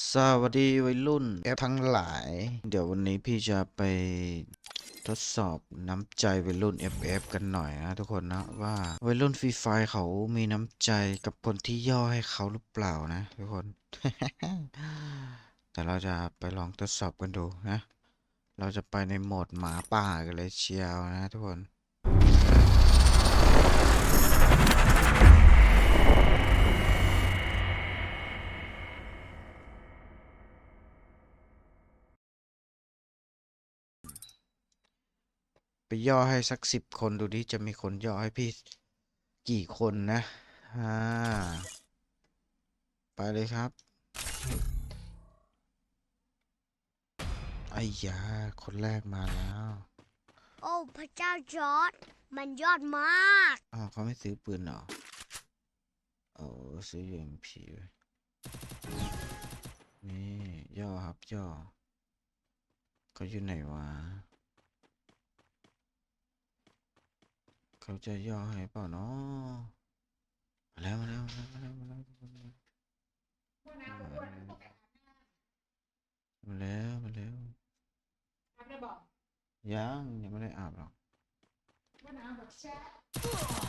สวัสดีวัยรุ่นแอปทั้งหลาย เดี๋ยววันนี้พี่จะไปทดสอบน้ำใจวัยรุ่น FF กันหน่อยนะทุกคนนะว่าวัยรุ่นฟรีไฟเขามีน้ำใจกับคนที่ย่อให้เขาหรือเปล่านะทุกคน แต่เราจะไปลองทดสอบกันดูนะ เราจะไปในโหมดหมาป่ากันเลยเชียวนะทุกคน ย่อให้สักสิบคนดูดิจะมีคนย่อให้พี่กี่คนนะอ่าไปเลยครับไอ้ยาคนแรกมาแล้ว โอ้พระเจ้าจอร์ดมันยอดมากอ้าวเขาไม่ซื้อปืนเหรอโอ้ซื้อ UMP ไว้นี่ ย่อครับย่อเขาอยู่ไหนวะ เขาจะย่อให้เปล่าเนาะมาแล้วมาแล้วมาแล้วมาแล้วมาแล้วมาแล้วมาแล้วยังยังไม่ได้อาบหรอก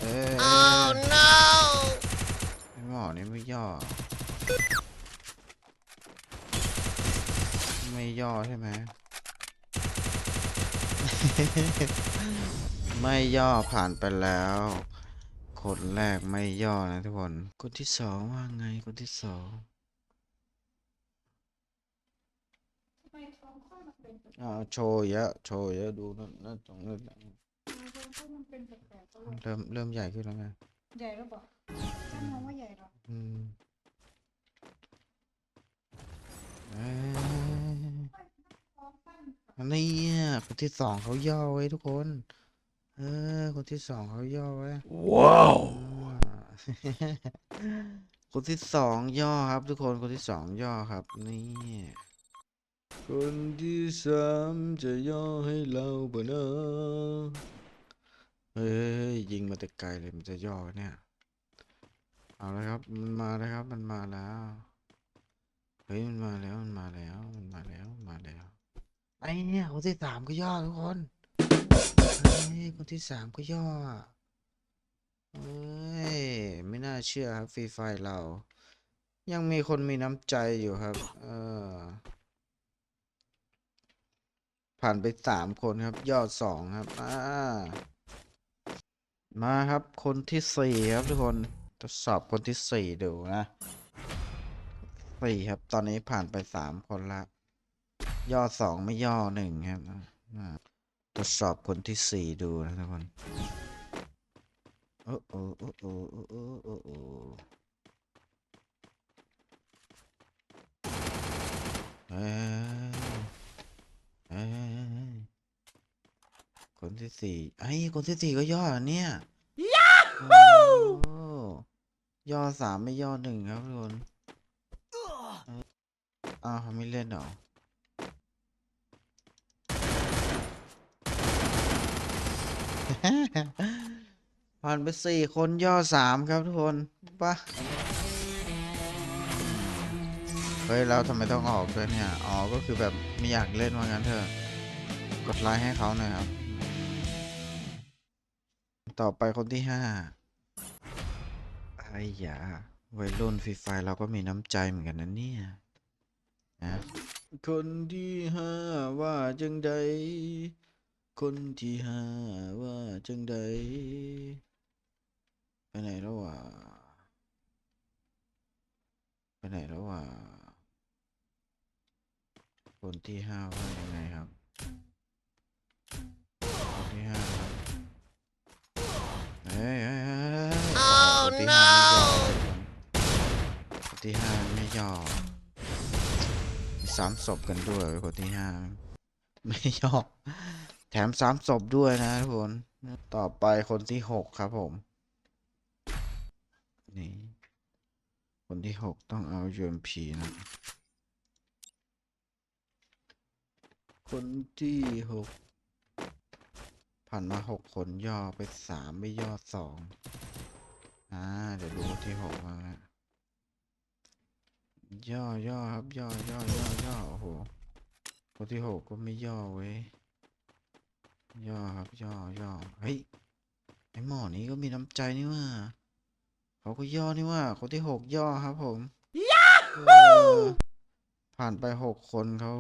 เออ oh no ไม่หมอนี่ไม่ย่อ ไม่ย่อใช่ไหม ไม่ย่อผ่านไปแล้วคนแรกไม่ย่อนะทุกคนคนที่สองว่าไงคนที่สองทำไมท้องค่อยมันเป็นแปลกอ้าวโชว์เยอะโชว์เยอะดูนั่นนั่นตรงนั้นๆท้องค่อยมันเป็นแปลกๆตลอดเริ่มเริ่มใหญ่ขึ้นแล้วไงใหญ่แล้วบอกฉันมองว่าใหญ่หรออืมเอ้ยท้องสั้นอันนี้อะคนที่สองเขาย่อไว้ทุกคน เออ คนที่สองเขาย่อไว้ว้าวคนที่สองย่อครับ ทุกคนคนที่สองย่อครับ นี่คนที่สามจะย่อให้เราปะเนอะเฮ้ยยิงมาแต่ไกลเลยมันจะย่อเนี่ย เอาเลยครับ มันมาแล้วครับ มันมาแล้ว เฮ้ยมันมาแล้วมันมาแล้ว มันมาแล้วมันมาแล้วไอเนี่ยคนที่สามก็ย่อทุกคนเฮ้ย คนที่สามก็ย่อเฮ้ยไม่น่าเชื่อครับฟรีไฟเรา ยังมีคนมีน้ำใจอยู่ครับ เออ ผ่านไปสามคนครับ ยอดสองครับ อ่า มาครับ คนที่สี่ครับทุกคนทดสอบคนที่สี่ดูนะสี่ครับ ตอนนี้ผ่านไปสามคนละ ย่อสองไม่ย่อหนึ่งครับอ่า ดสอบคนที่สี่ดูนะทุกคนโอ้โอ้โอ้โอ้โอ้โอ้โอ้เออคนที่สี่ไอ้คนที่สี่ก็ย่อเนี่ยย่าฮู้ย่อสามไม่ย่อหนึ่งครับทุกคนอ้าวไม่เล่นหรอ ผ่านไปสี่คนย่อสามครับทุกคนปะเฮ้ยแล้วทำไมต้องออกด้วยเนี่ย อ๋อ ก็คือแบบไม่อยากเล่นว่างั้นเถอะ กดไลค์ให้เขาหน่อยครับ ต่อไปคนที่ห้าไอ้ยาวัยรุ่นฟรีไฟเราก็มีน้ำใจเหมือนกันนะเนี่ยนะคนที่ห้าว่าจังใด คนที่ห้าว่าจังใดไปไหนแล้ววะไปไหนแล้ววะคนที่ห้าว่ายังไงครับ คนที่ห้าครับเฮ้ยเฮ้ยเฮ้ยคนที่ห้าไม่ยอมคนที่ห้าไม่ยอมสามศพกันด้วยคนที่ห้าไม่ยอม แถมสามศพด้วยนะทุกคน ต่อไปคนที่หกครับผม นี่ คนที่หกต้องเอา UMP นะ คนที่หกผ่านมาหกคนย่อไปสามไม่ย่อสองอ่า เดี๋ยวดูคนที่หกมาย่อย่อครับ ย่อย่อย่อย่อโอ้โหคนที่หกก็ไม่ย่อเว้ย ย่อครับย่อย่อเฮ้ยไอหมอนี้ก็มีน้ำใจนี่ว่าเขาก็ย่อนี่ว่าคนที่หกย่อครับผมเออผ่านไปหกคนเขา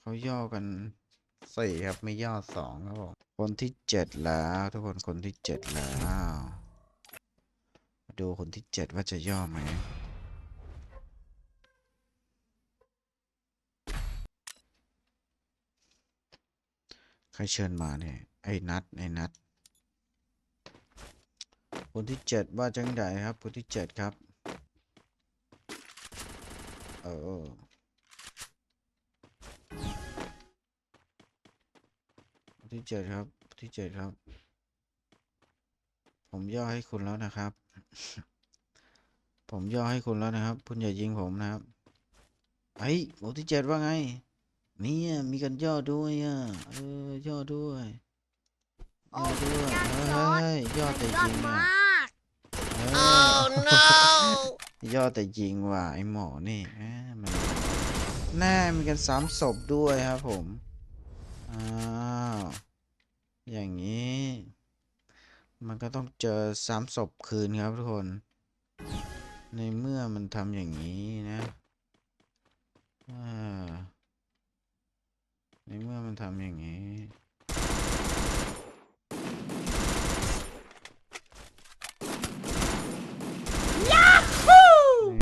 เขาย่อกันสี่ครับไม่ย่อสองครับผมคนที่เจ็ดแล้วทุกคนคนที่เจ็ดแล้วมาดูคนที่เจ็ดว่าจะย่อไหม รเชิญมาเนี่ย ไอ้นัดไอ้นัดคนที่เจ็ดว่าจังไดครับคนที่เจ็ดครับ เออคนที่เจ็ดครับคนที่เจ็ดครับ ผมย่อให้คุณแล้วนะครับ ผมย่อให้คุณแล้วนะครับ คุณอย่ายิงผมนะครับไอ้คนที่เจ็ดว่าไง นี่ยมีกันย่อด้วยอะเออย่อด้วยโอ้ย่อด้วยพระเจ้าจอร์จเฮ้ยย่อสุแต่ดยอดยิงมาอะกเออย่อแต่ยิงว่ะไอหมอนี่แหมมันแน่มีกันสามศพด้วยครับผมอ้าวอย่างนี้ มันก็ต้องเจอสามศพคืนครับทุกคน ในเมื่อมันทำอย่างนี้นะอ่า ในเมื่อมันทำอย่างนี้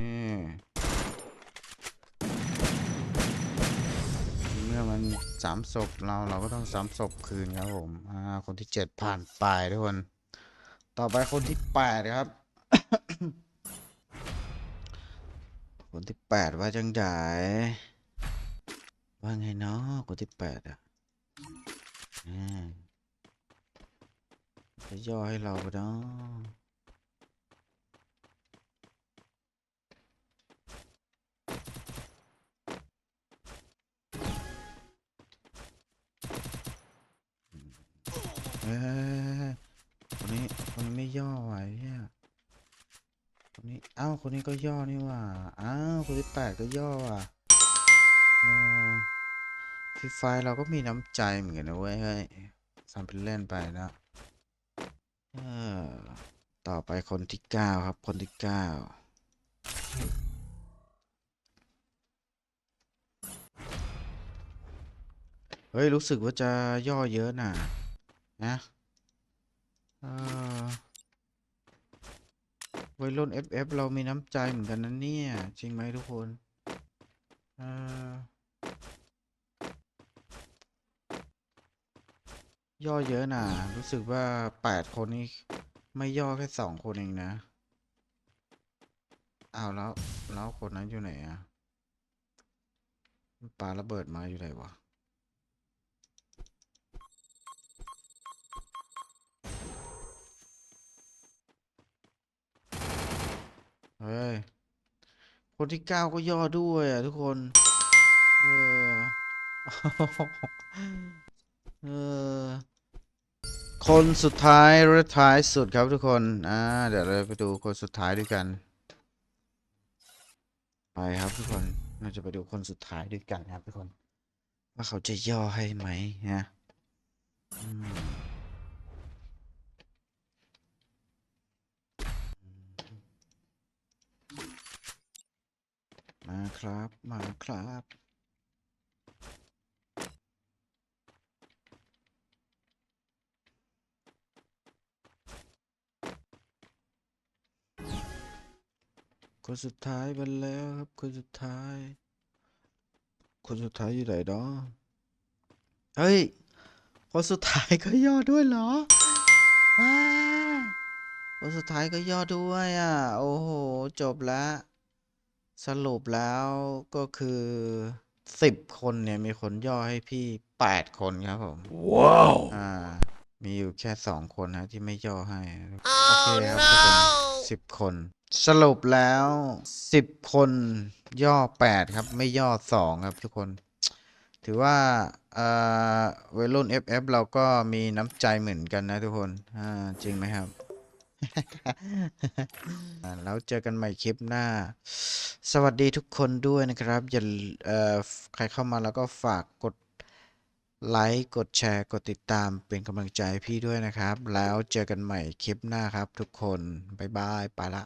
นี่เมื่อมันสามศพเราเราก็ต้องสามศพคืนครับผม อ่า คนที่เจ็ดผ่านไปทุกคน ต่อไปคนที่แปดครับ คนที่แปดว่าจังได ว่าไงเนาะคนที่แปดอะอ่าจะย่อให้เราปะเนาะเอ้ยคนนี้คนนี้ไม่ย่อไหวเนี่ยคนนี้เอ้าคนนี้ก็ย่อนี่ว่าอ้าวคนที่แปดก็ย่อว่ะ ฟรีไฟร์เราก็มีน้ำใจเหมือนกันนะเว้ยเฮ้ยทำเป็นเล่นไปนะเออต่อไปคนที่เก้าครับ คนที่เก้าเฮ้ย รู้สึกว่าจะย่อเยอะน่ะ นะเออวัยรุ่น FF เรามีน้ำใจเหมือนกันนะเนี่ย จริงไหมทุกคน เออย่อเยอะน่ะ รู้สึกว่าแปดคนนี้ ไม่ย่อแค่สองคนเองนะเอาแล้ว แล้วคนนั้นอยู่ไหนอะปาระเบิดมาอยู่ไหนวะเฮ้ย คนที่เก้าก็ย่อด้วยอะทุกคน เออ เออ คนสุดท้ายและท้ายสุดครับทุกคน อ่า เดี๋ยวเราไปดูคนสุดท้ายด้วยกัน ไปครับทุกคน เราจะไปดูคนสุดท้ายด้วยกันครับทุกคน ว่าเขาจะย่อให้ไหมนะอืม ครับ มาครับ คนสุดท้ายไปแล้วครับ คนสุดท้าย คนสุดท้ายอยู่ไหนเนาะเฮ้ย คนสุดท้ายก็ย่อด้วยเหรอ ว้า คนสุดท้ายก็ย่อด้วยอะ โอ้โห จบละ สรุปแล้วก็คือสิบคนเนี่ยมีคนย่อให้พี่แปดคนครับผมว้าวอ่า มีอยู่แค่สองคนนะที่ไม่ย่อให้โอเคครับทุกคนสิบคน สรุปแล้วสิบคนย่อแปดครับ ไม่ย่อสองครับทุกคน ถือว่าเอ่อวัยรุ่น FF เราก็มีน้ำใจเหมือนกันนะทุกคนอ่าจริงไหมครับอ่า แล้วเจอกันใหม่คลิปหน้า สวัสดีทุกคนด้วยนะครับ อย่าใครเข้ามาแล้วก็ฝากกดไลค์ กดแชร์ กดติดตามเป็นกำลังใจพี่ด้วยนะครับ แล้วเจอกันใหม่คลิปหน้าครับทุกคน บ๊ายบาย ไปละ